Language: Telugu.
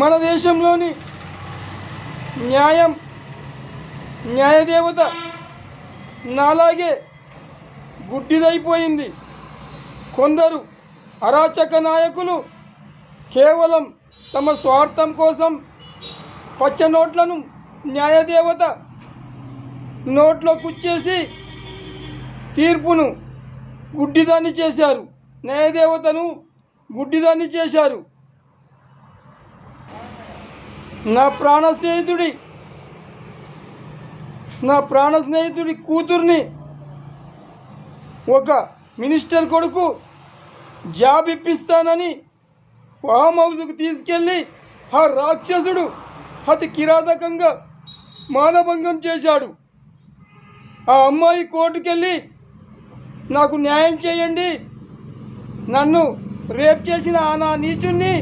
మన దేశంలోని న్యాయం న్యాయదేవత నాలాగే గుడ్డిదైపోయింది. కొందరు అరాచక నాయకులు కేవలం తమ స్వార్థం కోసం పచ్చ నోట్లను న్యాయదేవత నోట్లో కుచ్చేసి తీర్పును గుడ్డిదాన్ని చేశారు. న్యాయదేవతను గుడ్డిదాన్ని చేశారు. నా ప్రాణ స్నేహితుడి నా ప్రాణ స్నేహితుడి కూతుర్ని ఒక మినిస్టర్ కొడుకు జాబ్ ఇప్పిస్తానని ఫామ్ హౌస్కు తీసుకెళ్ళి ఆ రాక్షసుడు అతి కిరాతకంగా మానభంగం చేశాడు. ఆ అమ్మాయి కోర్టుకెళ్ళి నాకు న్యాయం చేయండి. నన్ను రేప్ చేసిన ఆ నా నీచుణ్ణి